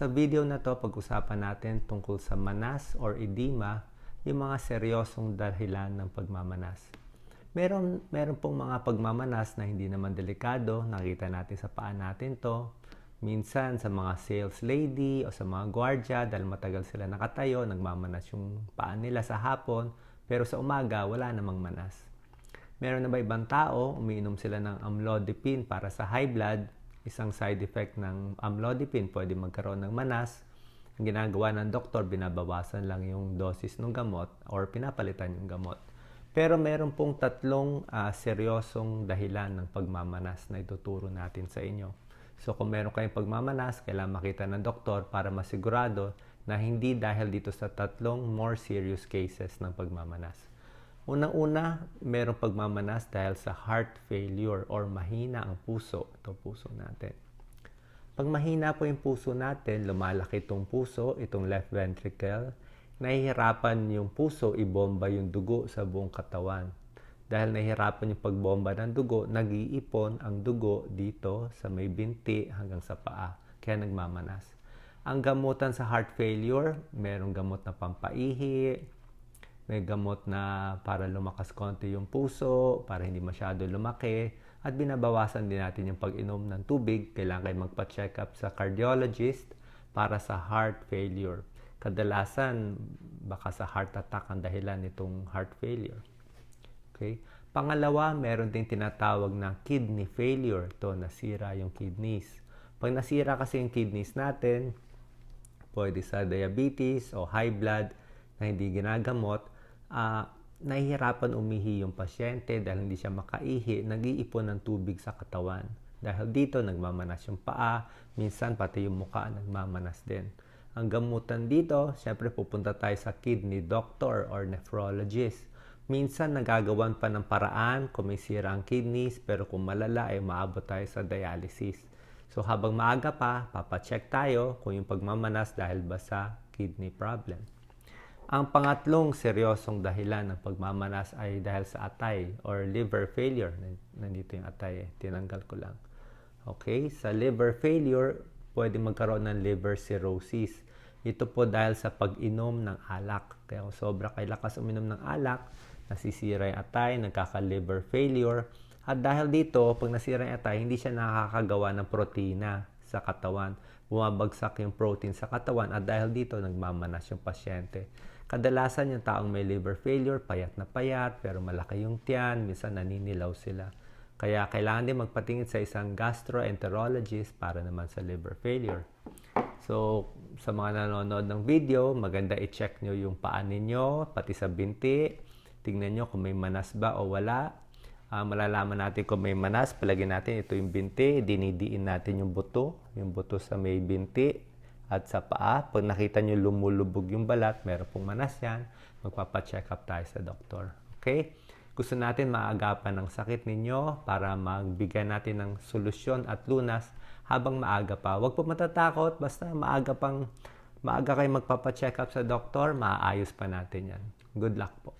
Sa video na to, pag-usapan natin tungkol sa manas or edema, yung mga seryosong dahilan ng pagmamanas. Meron, meron pong mga pagmamanas na hindi naman delikado. Nakita natin sa paan natin to. Minsan sa mga sales lady o sa mga gwardya dahil matagal sila nakatayo, nagmamanas yung paan nila sa hapon. Pero sa umaga, wala namang manas. Meron na ba ibang tao, umiinom sila ng amlodipine para sa high blood, isang side effect ng amlodipine, pwede magkaroon ng manas. Ang ginagawa ng doktor, binabawasan lang yung dosis ng gamot or pinapalitan yung gamot. Pero meron pong tatlong uh, seryosong dahilan ng pagmamanas na ituturo natin sa inyo. So kung meron kayong pagmamanas, kailangan makita ng doktor para masigurado na hindi dahil dito sa tatlong more serious cases ng pagmamanas. Unang-una, merong pagmamanas dahil sa heart failure or mahina ang puso. Ito puso natin. Pag mahina po yung puso natin, lumalaki itong puso, itong left ventricle, nahihirapan yung puso ibomba yung dugo sa buong katawan. Dahil nahihirapan yung pagbomba ng dugo, nag-iipon ang dugo dito sa may binti hanggang sa paa. Kaya nagmamanas. Ang gamutan sa heart failure, merong gamot na pampaihi, may gamot na para lumakas konti yung puso, para hindi masyado lumaki, at binabawasan din natin yung pag-inom ng tubig. Kailangan kayo magpa-check up sa cardiologist para sa heart failure. Kadalasan, baka sa heart attack ang dahilan nitong heart failure. Okay? Pangalawa, meron ding tinatawag na kidney failure. To nasira yung kidneys. Pag nasira kasi yung kidneys natin, pwede sa diabetes o high blood na hindi ginagamot, uh, nahihirapan umihi yung pasyente dahil hindi siya makaihi, nag-iipon ng tubig sa katawan. Dahil dito, nagmamanas yung paa, minsan pati yung mukha nagmamanas din. Ang gamutan dito, syempre pupunta tayo sa kidney doctor or nephrologist. Minsan nagagawan pa ng paraan kung may sira ang kidneys, pero kung malala ay maabot tayo sa dialysis. So habang maaga pa, papacheck tayo kung yung pagmamanas dahil ba sa kidney problem. Ang pangatlong seryosong dahilan ng pagmamanas ay dahil sa atay or liver failure. Nandito yung atay, eh. tinanggal ko lang. Okay, sa liver failure, pwede magkaroon ng liver cirrhosis. Ito po dahil sa pag-inom ng alak. Kaya kung sobra kay lakas uminom ng alak, nasisira yung atay, nagkaka-liver failure. At dahil dito, pag nasira yung atay, hindi siya nakakagawa ng protina sa katawan. Bumabagsak yung protein sa katawan at dahil dito, nagmamanas yung pasyente. Kadalasan yung taong may liver failure, payat na payat, pero malaki yung tiyan, minsan naninilaw sila. Kaya kailangan din magpatingin sa isang gastroenterologist para naman sa liver failure. So, sa mga nanonood ng video, maganda i-check nyo yung paan ninyo, pati sa binti. Tingnan nyo kung may manas ba o wala. Uh, malalaman natin kung may manas, palagyan natin ito yung binti, dinidiin natin yung buto, yung buto sa may binti, at sa paa. Pag nakita nyo lumulubog yung balat, meron pong manas yan, magpapacheck up tayo sa doktor. Okay? Gusto natin maagapan ang sakit ninyo para magbigay natin ng solusyon at lunas habang maaga pa. Huwag po matatakot, basta maaga pang maaga kayo magpapacheck up sa doktor, maaayos pa natin yan. Good luck po.